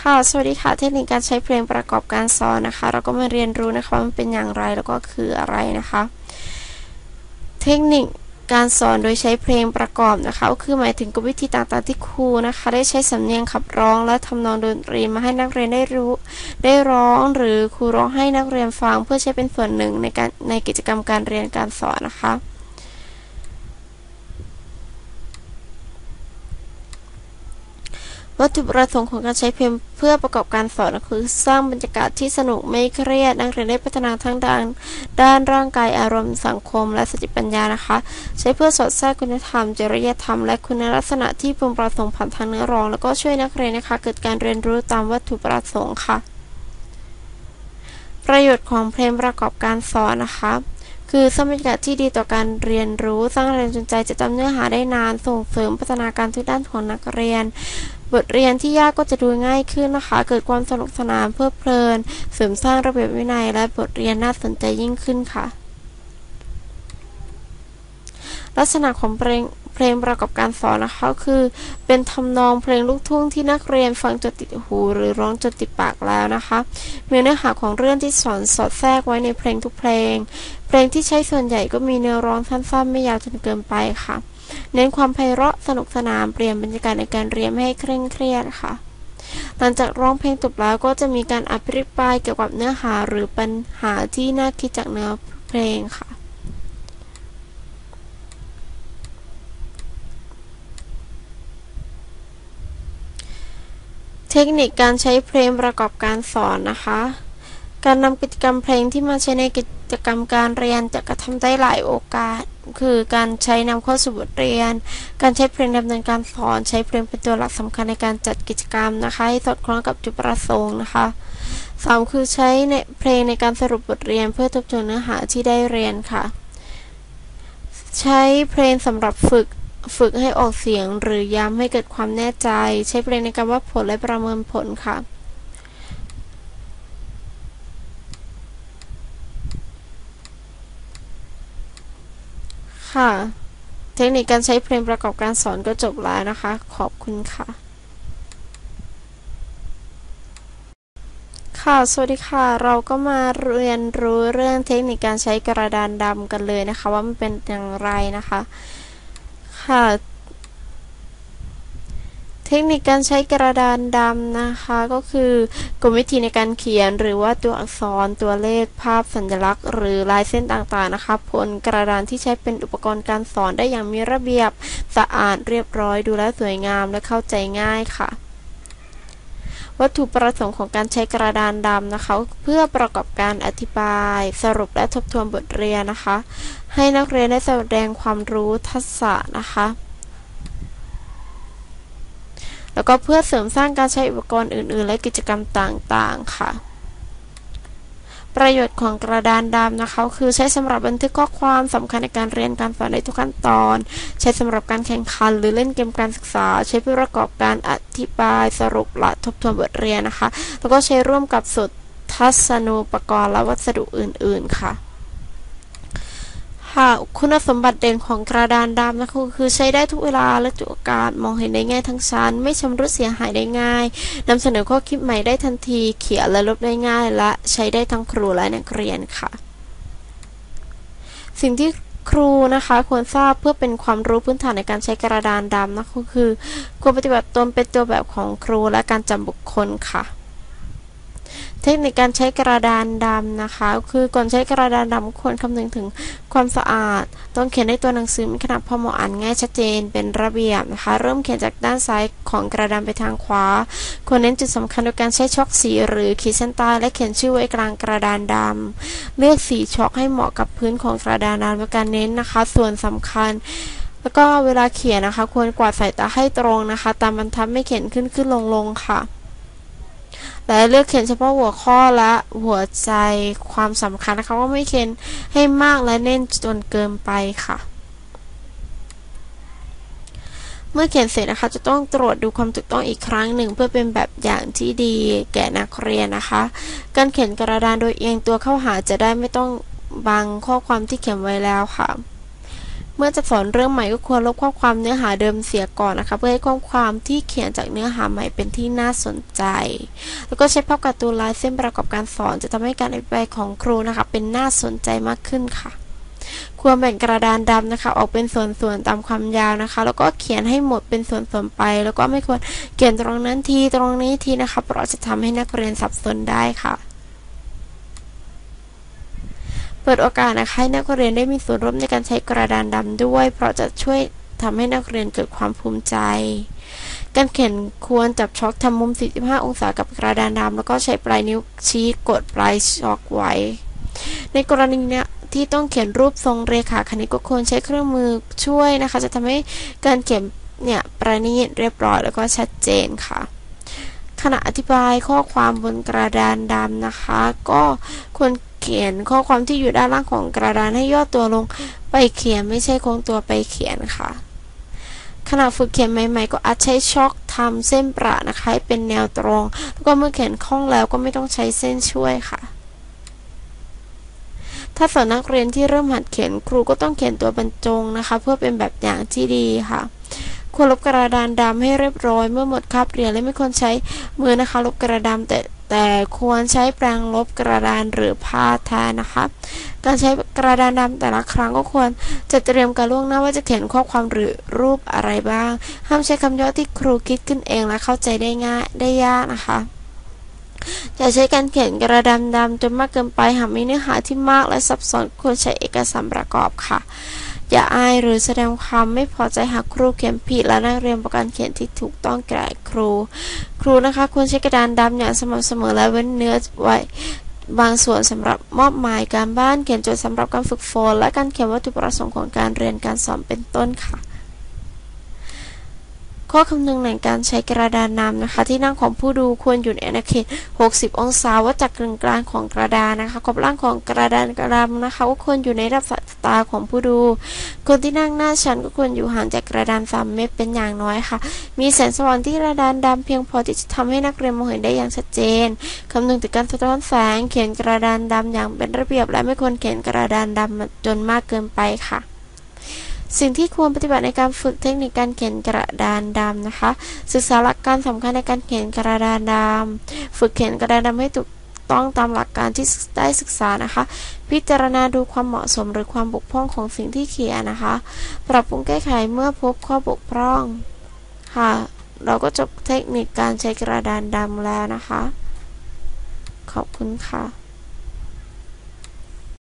ค่ะ สวัสดีค่ะ เทคนิคการใช้เพลงประกอบการสอนนะคะ เราก็มาเรียนรู้นะคะว่ามันเป็นอย่างไรแล้วก็คืออะไรนะคะ เทคนิคการสอนโดยใช้เพลงประกอบนะคะก็คือหมายถึงกลวิธีต่างๆที่ครูนะคะ ได้ใช้สำเนียงขับร้องและทำนองดนตรีมาให้นักเรียนได้รู้ ได้ร้องหรือครูร้องให้นักเรียนฟัง เพื่อใช้เป็นส่วนหนึ่งในการในกิจกรรมการเรียนการสอนนะคะ วัตถุประสงค์ของการใช้เพลงเพื่อประกอบการสอนคือ สร้างบรรยากาศที่สนุกไม่เครียดนักเรียนได้พัฒนาทั้งด้าน ด้านร่างกายอารมณ์สังคม และสติปัญญานะคะ ใช้เพื่อสอดแทรกคุณธรรม จริยธรรม และคุณลักษณะที่พึงประสงค์ผ่านทางเนื้อร้อง แล้วก็ช่วยนักเรียนนะคะ เกิดการเรียนรู้ตามวัตถุประสงค์ค่ะ ประโยชน์ของเพลงประกอบการสอนนะคะ คือสร้างบรรยากาศที่ดีต่อการเรียนรู้ สร้างแรงจูงใจจะจำเนื้อหาได้นาน ส่งเสริมพัฒนาการทุกด้านของนักเรียน บทเรียนที่ยากก็จะดูง่ายขึ้นนะคะ เกิดความสนุกสนานเพลิดเพลิน เสริมสร้างระเบียบวินัย และบทเรียนน่าสนใจยิ่งขึ้นค่ะ ลักษณะของเพลง เพลงประกอบการสอนนะคะคือ เป็นทำนองเพลงลูกทุ่งที่นักเรียนฟังจนติดหูหรือร้องจนติดปากแล้วนะคะมีเนื้อหาของเรื่องที่สอนสอดแทรกไว้ในเพลงทุกเพลง เพลงที่ใช้ส่วนใหญ่ก็มีเนื้อร้องสั้นๆ ไม่ยาวจนเกินไปค่ะ เน้นความไพเราะสนุกสนานเปลี่ยนบรรยากาศในการเรียนให้เคร่งเครียดค่ะหลังจากร้องเพลงจบแล้วก็จะมีการอภิปรายเกี่ยวกับเนื้อหาหรือปัญหาที่น่าคิดจากเนื้อเพลงค่ะ ทคนิคการใช้เพลงประกอบการสอนนะคะ การนำกิจกรรมเพลงที่มาใช้ในกิจกรรมการเรียนจะกระทำได้หลายโอกาส คือการใช้นำเข้าสู่บทเรียน การใช้เพลงดำเนินการสอน ใช้เพลงเป็นตัวหลักสำคัญในการจัดกิจกรรมนะคะให้สอดคล้องกับจุดประสงค์นะคะ 3. คือใช้ในเพลงในการสรุปบทเรียน เพื่อทบทวนเนื้อหาที่ได้เรียนค่ะ ใช้เพลงสำหรับฝึก ฝึกให้ออกเสียงหรือย้ำให้เกิดความแน่ใจ ใช้เพลงในการวัดผลและประเมินผลค่ะ ค่ะ เทคนิคการใช้เพลงประกอบการสอนก็จบแล้วนะคะ ขอบคุณค่ะ ค่ะ สวัสดีค่ะ เราก็มาเรียนรู้เรื่องเทคนิคการใช้กระดานดำกันเลยนะคะ ว่ามันเป็นอย่างไรนะคะ ค่ะ เทคนิคการใช้กระดานดำนะคะ ก็คือกลวิธีในการเขียนหรือว่าตัวอักษรตัวเลขภาพสัญลักษณ์ หรือลายเส้นต่างๆนะคะบนกระดานที่ใช้เป็นอุปกรณ์การสอนได้อย่างมีระเบียบสะอาดเรียบร้อยดูแลสวยงามและเข้าใจง่ายค่ะ วัตถุประสงค์ของการใช้กระดานดำนะคะ เพื่อประกอบการอธิบาย สรุปและทบทวนบทเรียนนะคะ ให้นักเรียนได้แสดงความรู้ทักษะนะคะ แล้วก็เพื่อเสริมสร้างการใช้อุปกรณ์อื่น ๆ และกิจกรรมต่าง ๆ ค่ะ ประโยชน์ของกระดานดำนะคะ คือใช้สำหรับบันทึกข้อความสำคัญในการเรียนการสอนในทุกขั้นตอน ใช้สำหรับการแข่งขัน หรือเล่นเกมการศึกษา ใช้เพื่อประกอบการอธิบายสรุปและทบทวนบทเรียนนะคะ แล้วก็ใช้ร่วมกับสุดทัศนูปกรณ์และวัสดุอื่น ๆ ค่ะ ค่ะ คุณสมบัติเด่นของกระดานดำนะคะคือใช้ได้ทุกเวลาและทุกโอกาสมองเห็นได้ง่ายทั้งชั้น ไม่ชำรุดเสียหายได้ง่ายนำเสนอข้อคิดใหม่ได้ทันที เขียนและลบได้ง่าย และใช้ได้ทั้งครูและนักเรียนค่ะ สิ่งที่ครูนะคะควรทราบเพื่อเป็นความรู้พื้นฐานในการใช้กระดานดำนะคะคือ ควรปฏิบัติตนเป็นตัวแบบของครูและการจำบุคคลค่ะ เทคนิคการใช้กระดานดำนะคะ คือก่อนใช้กระดานดำควรคำนึงถึงความสะอาด ต้องเขียนในตัวหนังสือมีขนาดพอเหมาะอ่านง่ายชัดเจนเป็นระเบียบนะคะ เริ่มเขียนจากด้านซ้ายของกระดานไปทางขวา ควรเน้นจุดสำคัญโดยการใช้ช็อกสีหรือขีดเส้นใต้และเขียนชื่อไว้กลางกระดานดำเลือกสีช็อกให้เหมาะกับพื้นของกระดานดำเป็นการเน้นนะคะ ส่วนสำคัญแล้วก็เวลาเขียนนะคะ ควรกวาดสายตาให้ตรงนะคะ ตามบรรทัดไม่เขียนขึ้นขึ้นลงลงค่ะ และเลือกเขียนเฉพาะหัวข้อและหัวใจความสำคัญนะคะว่าไม่เขียนให้มากและเน้นจนเกินไปค่ะ เมื่อเขียนเสร็จนะคะ จะต้องตรวจดูความถูกต้องอีกครั้งหนึ่ง เพื่อเป็นแบบอย่างที่ดีแก่นักเรียนนะคะ การเขียนกระดานโดยเอียงตัวเข้าหาจะได้ไม่ต้องบังข้อความที่เขียนไว้แล้วค่ะ เมื่อจะสอนเรื่องใหม่ก็ควรลบข้อความเนื้อหาเดิมเสียก่อนนะคะ เพื่อให้ข้อความที่เขียนจากเนื้อหาใหม่เป็นที่น่าสนใจ แล้วก็ใช้ภาพการ์ตูนลายเส้นประกอบการสอน จะทำให้การอธิบายของครูนะคะ เป็นน่าสนใจมากขึ้นค่ะ ควรแบ่งกระดานดำนะคะ ออกเป็นส่วนๆตามความยาวนะคะ แล้วก็เขียนให้หมดเป็นส่วนๆไป แล้วก็ไม่ควรเขียนตรงนั้นทีตรงนี้ทีนะคะเพราะจะทำให้นักเรียนสับสนได้ค่ะ เปิดโอกาสนะคะให้นักเรียนได้มีส่วนร่วมในการใช้กระดานดำด้วย เพราะจะช่วยทำให้นักเรียนเกิดความภูมิใจ การเขียนควรจับช็อคทำมุม 45 องศากับกระดานดำแล้วก็ใช้ปลายนิ้วชี้กดปลายช็อคไว้ ในกรณีนี้ที่ต้องเขียนรูปทรงเรขาคณิตก็ควรใช้เครื่องมือช่วยนะคะ จะทำให้การเขียนเนี่ยประณีตเรียบร้อยแล้วก็ชัดเจนค่ะขณะอธิบายข้อความบนกระดานดำนะคะ ก็ควร ขียนข้อความที่อยู่ด้านล่างของกระดานให้ย่อตัวลงไปเขียนไม่ใช่โค้งตัวไปเขียนค่ะขณะฝึกเขียนใหม่ ๆ ก็อาจใช้ช็อคทำเส้นประนะคะให้เป็นแนวตรง แล้วก็เมื่อเขียนคล่องแล้วก็ไม่ต้องใช้เส้นช่วยค่ะ ถ้าสอนนักเรียนที่เริ่มหัดเขียนครูก็ต้องเขียนตัวบรรจงนะคะ เพื่อเป็นแบบอย่างที่ดีค่ะควรลบกระดานดำให้เรียบร้อยเมื่อหมดคาบเรียนและไม่ควรใช้มือนะคะลบกระดานแต่ แต่ควรใช้แปรงลบกระดานหรือผ้าแทนนะคะการใช้กระดานดำแต่ละครั้งก็ควรจะเตรียมการล่วงหน้าว่าจะเขียนข้อความหรือรูปอะไรบ้าง ห้ามใช้คำย่อที่ครูคิดขึ้นเองและเข้าใจได้ง่ายได้ยากนะคะอย่าใช้การเขียนกระดานดำจนมากเกินไปหากมีเนื้อหาที่มากและซับซ้อนควรใช้เอกสารประกอบค่ะ อย่าอายหรือแสดงความไม่พอใจหากครูเขียนผิดและนักเรียนประกันเขียนที่ถูกต้องแก่ครู ครูนะคะควรใช้กระดานดำอย่างสม่ำเสมอและเว้นเนื้อไว้บางส่วนสำหรับมอบหมายการบ้านเขียนโจทย์สำหรับการฝึกฝนและการเขียนวัตถุประสงค์ของการเรียนการสอนเป็นต้นค่ะ ข้อคำนึงในการใช้กระดานนำนะคะ ที่นั่งของผู้ดูควรอยู่ในอาณาเขต 60 องศาวัดจากกึ่งกลางของกระดานนะคะขอบล่างของกระดานกระดานนะคะก็ควรอยู่ในระดับสายตาของผู้ดู คนที่นั่งหน้าชั้นก็ควรอยู่ห่างจากกระดาน 3 เมตรเป็นอย่างน้อยค่ะ มีแสงสว่างที่กระดานดำเพียงพอที่จะทำให้นักเรียนมองเห็นได้อย่างชัดเจนคำนึงถึงการสะท้อนแสงเขียนกระดานดำอย่างเป็นระเบียบและไม่ควรเขียนกระดานดำจนมากเกินไปค่ะ สิ่งที่ควรปฏิบัติในการฝึกเทคนิคการเขียนกระดานดำนะคะ ศึกษาหลักการสำคัญในการเขียนกระดานดำฝึกเขียนกระดานดำให้ถูกต้องตามหลักการที่ได้ศึกษานะคะ พิจารณาดูความเหมาะสมหรือความบกพร่องของสิ่งที่เขียนนะคะ ปรับปรุงแก้ไขเมื่อพบข้อบกพร่องค่ะ เราก็จบเทคนิคการใช้กระดานดำแล้วนะคะ ขอบคุณค่ะ